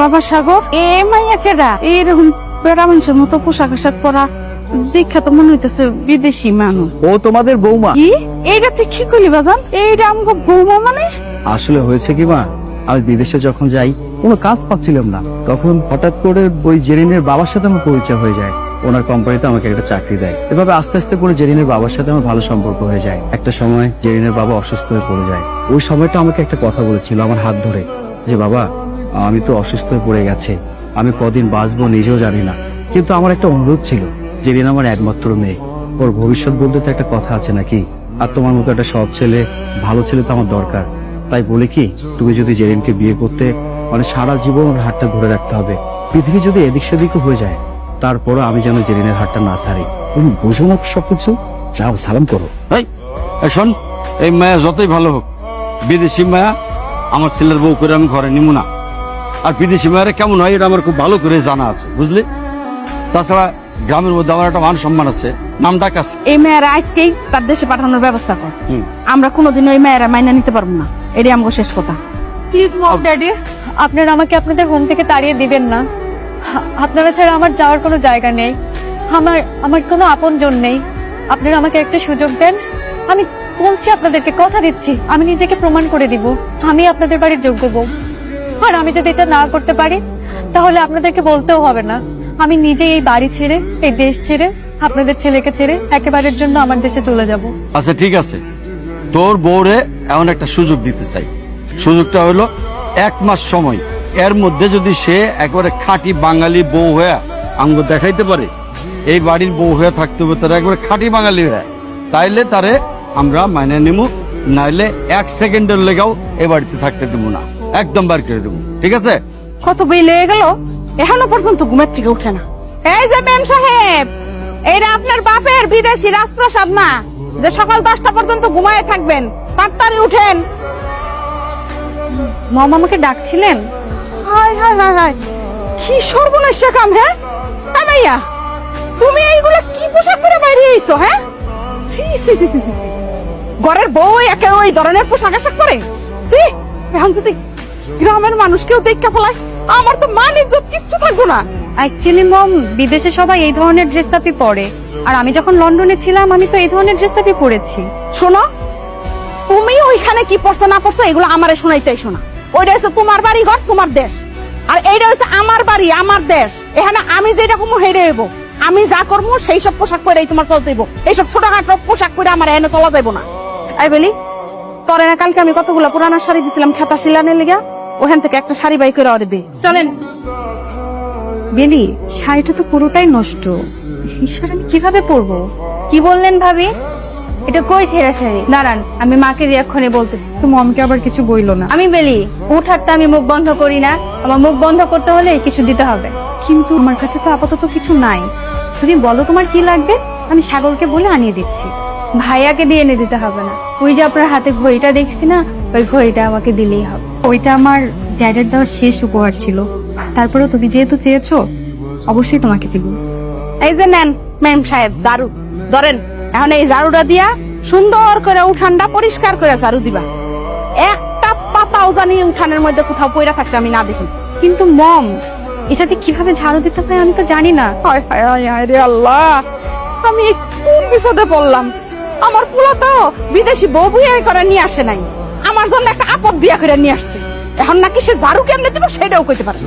বাবা সাগর এ মাইয়া কেডা? এইরকম বেড়া মানুষের মতো পোশাক আশাক পরা দেখা তো মনে হইতেছে বিদেশি মানুষ। ও তোমাদের বৌমা? কি? এইটা তুই কি করলি বাজান? এইটা আমাকে বৌমা মানে? আসলে হয়েছে কি মা? আমি বিদেশে যখন যাই কোনো কাজ পাচ্ছিলাম না। তখন হঠাৎ করে ওই জেরিনের বাবার সাথে আমার পরিচয় হয়ে যায়। ওনার কোম্পানিতে আমাকে একটা চাকরি দেয়। এভাবে আস্তে আস্তে করে জেরিনের বাবার সাথে আমার ভালো সম্পর্ক হয়ে যায়। একটা সময় জেরিনের বাবা অসুস্থ হয়ে পড়ে যায়। ওই সময়টা আমাকে একটা কথা বলেছিল আমার হাত ধরে যে, বাবা, আমি তো অসুস্থ হয়ে পড়ে গেছে। আমি কদিন বাঁচবো নিজেও জানি না। কিন্তু আমার একটা অনুরোধ ছিল, জেরিন আমার একমাত্র মেয়ে। ওর ভবিষ্যৎ বলতে তো একটা কথা আছে নাকি? আর তোমার মতো একটা সৎ ছেলে, ভালো ছেলে তো আমার দরকার। তাই বলে কি, তুমি যদি জেরিনকে বিয়ে করতে মানে সারা জীবন হাতটা ধরে রাখতে হবে। পৃথিবী যদি এদিক সেদিকও হয়ে যায় তারপরও আমি যেন জেরিনের হাতটা না ছাড়ি। তুমি বুঝো না সবকিছু যাও সালাম করো। এই এই শোন এই মায়া যতই ভালো হোক বিদেশি মায়া আমার ছেলের বউ করে আমি ঘরে নিমু না। আর বিদেশি মায়েরা কেমন হয় এটা আমার খুব ভালো করে জানা আছে বুঝলি? তাছাড়া গ্রামের মধ্যে আমার একটা মান সম্মান আছে নাম ডাক আছে এই মেয়েরা আজকেই তার দেশে পাঠানোর ব্যবস্থা কর। আমরা কোনোদিন ওই মেয়েরা মাইনা নিতে পারব না। এটাই আমাকে শেষ কথা। প্লিজ মম ড্যাডি আপনারা আমাকে আপনাদের হোম থেকে তাড়িয়ে দিবেন না। আপনারা ছাড়া আমার যাওয়ার কোনো জায়গা নেই। আমার আমার কোনো আপনজন নেই। আপনারা আমাকে একটা সুযোগ দেন। আমি বলছি আপনাদেরকে, কথা দিচ্ছি। আমি নিজেকে প্রমাণ করে দিব। আমি আপনাদের বাড়ির যোগ্য বউ। আর আমি যদি এটা না করতে পারি, তাহলে আপনাদেরকে বলতেও হবে না। আমি নিজে এই বাড়ি ছেড়ে, এই দেশ ছেড়ে, আপনাদের ছেলেকে ছেড়ে একেবারের জন্য আমার দেশে চলে যাব। আচ্ছা ঠিক আছে। তোর বউরে এমন একটা সুযোগ দিতে চাই। সুযোগটা হলো এক মাস সময়। এর মধ্যে যদি সে একবারে খাঁটি বাঙালি বউ হয়ে আঙ্গ দেখাইতে পারে এই বাড়ির বউ হয়ে থাকতে হবে তারা একবারে খাঁটি বাঙালি হয়ে। তাইলে তারে আমরা মাইনে নিব নাইলে এক সেকেন্ডের লেগাও এ বাড়িতে থাকতে দেবো না। একদম বার করে দেবো ঠিক আছে? কত বই লেগে গেল? এখনও পর্যন্ত ঘুমের থেকে উঠে না। এই যে মেম সাহেব এইটা আপনার বাপের বিদেশি রাজপ্রাসাদ না? যে সকাল দশটা পর্যন্ত ঘুমায় থাকবেন তাড়াতাড়ি উঠেন। মম আমাকে ডাকছিলেন? হায় হায় হায় হায়। কি সর্বনাশ কাম হ্যাঁ? হ্যাঁ তুমি এইগুলা কি পোশাক পরে বাইরে আইছো হ্যাঁ? সি সি সি। ঘরের বউ একে ওই ধরনের পোশাক আশাক পরে? সি এখন যদি গ্রামের মানুষ কেউ দেখতে ফেলায় আমার তো মান ইজ্জত কিচ্ছু থাকব না। অ্যাকচুয়ালি মম বিদেশে সবাই এই ধরনের ড্রেস আপই পরে। আর আমি যখন লন্ডনে ছিলাম আমি তো এই ধরনের ড্রেস আপই পরেছি। শোনো তুমি ওইখানে কি পড়ছো না পড়ছো এগুলো আমারে শোনাইতেই শোনা ওইটা হচ্ছে তোমার বাড়ি ঘর তোমার দেশ। আর এইটা হচ্ছে আমার বাড়ি, আমার দেশ। এখানে আমি যেটা কমু হেরে এবো আমি যা করব সেই সব পোশাক পরেই তোমার চলতে হইব। এইসব ছোটখাটো পোশাক পরে আমার এনে চলা যাইব না। এই বলি, তোরে না কালকে আমি কতগুলো পুরানা শাড়ি দিছিলাম খেতা শিলানের লিগা। ওখান থেকে একটা শাড়ি বাই করে অরে দে। চলেন। বেলি, শাড়িটা তো পুরোটাই নষ্ট। এই শাড়ি আমি কীভাবে পরবো? কি বললেন ভাবি? এটা কই ছেঁড়া শাড়ি দাঁড়ান আমি মাকে এক্ষণে বলতেছি। তো মমকে আবার কিছু বইলো না। আমি বেলি উঠারতে আমি মুখ বন্ধ করি না। আমার মুখ বন্ধ করতে হলে কিছু দিতে হবে। কিন্তু আমার কাছে তো আপাতত কিছু নাই। তুমি বলো তোমার কি লাগবে? আমি সাগরকে বলে আনিয়ে দিচ্ছি। ভাইয়াকে দিয়ে এনে দিতে হবে না। ওই যে আপনার হাতে ঘড়িটা দেখছি না ওই ঘড়িটা আমাকে দিলেই হবে। ওইটা আমার ড্যাডের দেওয়ার শেষ উপহার ছিল। তারপরে তুমি যেহেতু চেয়েছো অবশ্যই তোমাকে দিব। এই যে নেন ম্যাম সাহেব ঝাড়ু ধরেন এখন এই ঝাড়ুটা দিয়া সুন্দর করে উঠানটা পরিষ্কার করে ঝাড়ু দিবা। একটা পাতাও জানি উঠানের মধ্যে কোথাও পইরা থাকতে আমি না দেখি। কিন্তু মম এটাতে কীভাবে ঝাড়ু দিতে হয় আমি তো জানি না। হায় হায় হায় হায় রে আল্লাহ, আমি কোন বিপদে পড়লাম? আমার পোলা তো বিদেশি বউ বিয়ে করে নিয়ে আসে নাই। আমার জন্য একটা আপদ বিয়া করে নিয়ে আসছে। এখন নাকি সে ঝাড়ু কেমনে দিব সেটাও কইতে পারে।